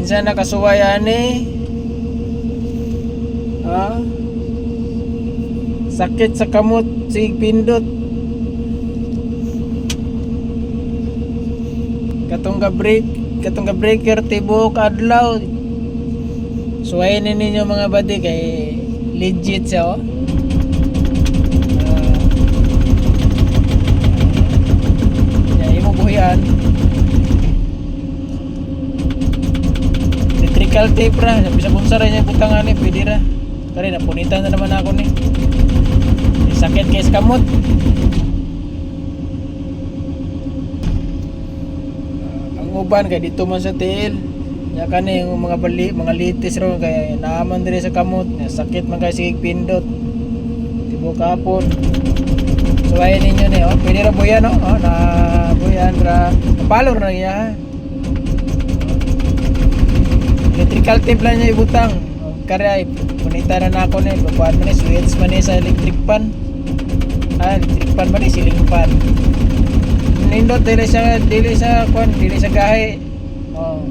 Kinsa nakasuway ani? Ha? Sakit sa kamot, sig pindot. Katong ga break, katong ga breaker tibok adlaw. Suwayin ninyo mga badi kay legit siya oh. Ah. Ya, imo buhian. Electrical tape ra, bisa bunsa ra niya butangan ni pwede ra. Kare na punitan na naman ako ni. Sakit kay sa kamot. Ang uban kay dito man sa tiil. Ya kani yung mga bali, mga litis ro kay naaman dire sa kamot. Sakit man kay sigig pindot. Tibo kapon. So ayan ninyo ni, oh, pwede ra buyan no? Oh, na buyan ra. Kapalo ra niya. ha? Electrical tape niya ibutang. Ay punita na nako ni, babuan man ni switch man ni sa electric pan. Ah, electric pan man ni ceiling fan. Nindot dili sa dili sa kon, dili sa gahe. Oh.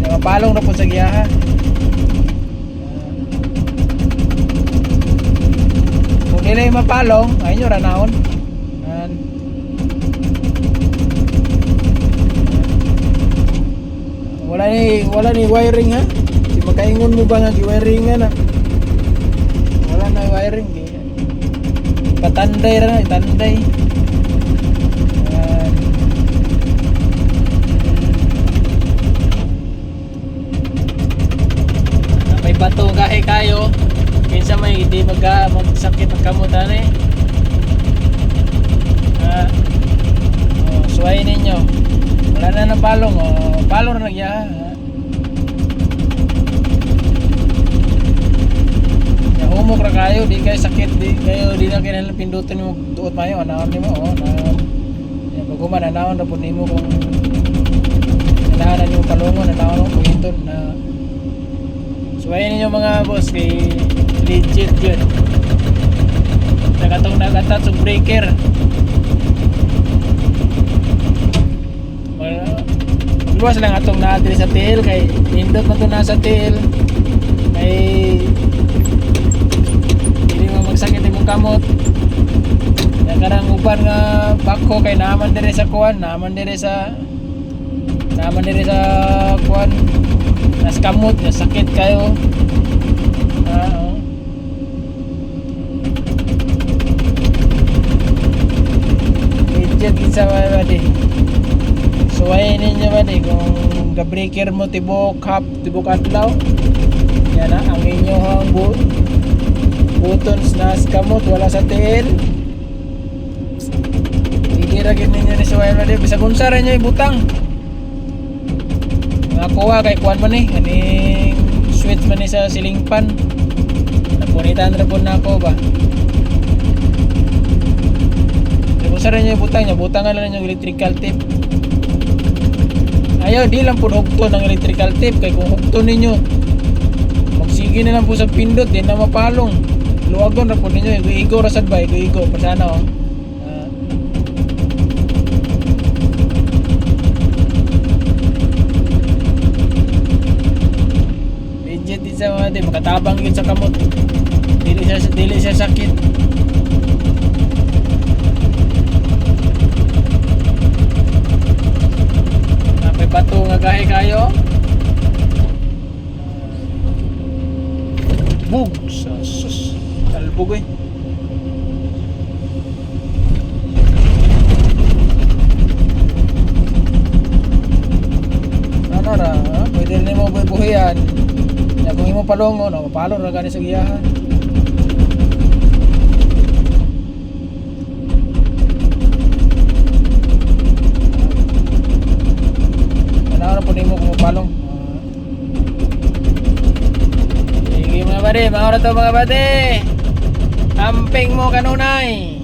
Yung mapalong na po sa giyaha. Kung dili mapalong, ay nyo ranahon. Yan. Wala ni wala ni wiring ha. Di makaingon mo ba nga gi-wiring na? Wala na wiring di. Patanday ra na, itanday. Yan. Ah, May bato gahe kayo. Kinsa may hindi mag magsakit ang kamutan eh. Ah. Oh, suwayin ninyo. Wala na ng palong. Na nagya. Ya humok ra kayo, di kayo sakit, di kayo di na kinahanglan pindutin mo duot mayo, anaon nimo oh, na ya baguman anaon ra pud nimo kung kailangan nimo palungon, anaon mo kuhinton na Suwayin ninyo mga boss kay legit yun. Nakatong nagatat sa breaker. Luwas lang atong naadri sa tail kay nindot man to na sa tail. Kay hindi mo magsakit imong kamot. Kaya karang uban nga bako kay naman dire sa kuan, naman dire sa naman dire sa kuan nas kamot, sakit kayo. Ah, oh. Legit isa ba badi? Suwayin ninyo badi kung ga-breaker mo tibok hap, tibok adlaw. Yan na, ang inyong bu buttons na kamot, wala sa tail. Hindi ra gid ninyo ni suwayin badi. Bisa kunsa ra nyo ibutang. Mga kuha kay kuan man eh, kaning switch man ni sa ceiling fan. Napunitan ra po na ako ba. Kung sa rin yung butang niya, butangan lang yung electrical tape. Ayaw, di lang po hugto ng electrical tape. Kaya kung hugto ninyo, magsige na lang po sa pindot, di na mapalong. Luwagon ra po ninyo, igo ra sad ba, igo pasana oh. Ah. Legit din sa mga di, makatabang yun sa kamot. Dili siya, dili siya sakit. Bato nga gahe kayo. Bug sa sus. Talbog eh. Ano ra, ha? pwede rin mo. Ya kung imo palongo, no, mapalo ra gani sa giyahan. Ano ra po nimo kung mapalong? Mga oras to mga bade. Amping mo kanunay.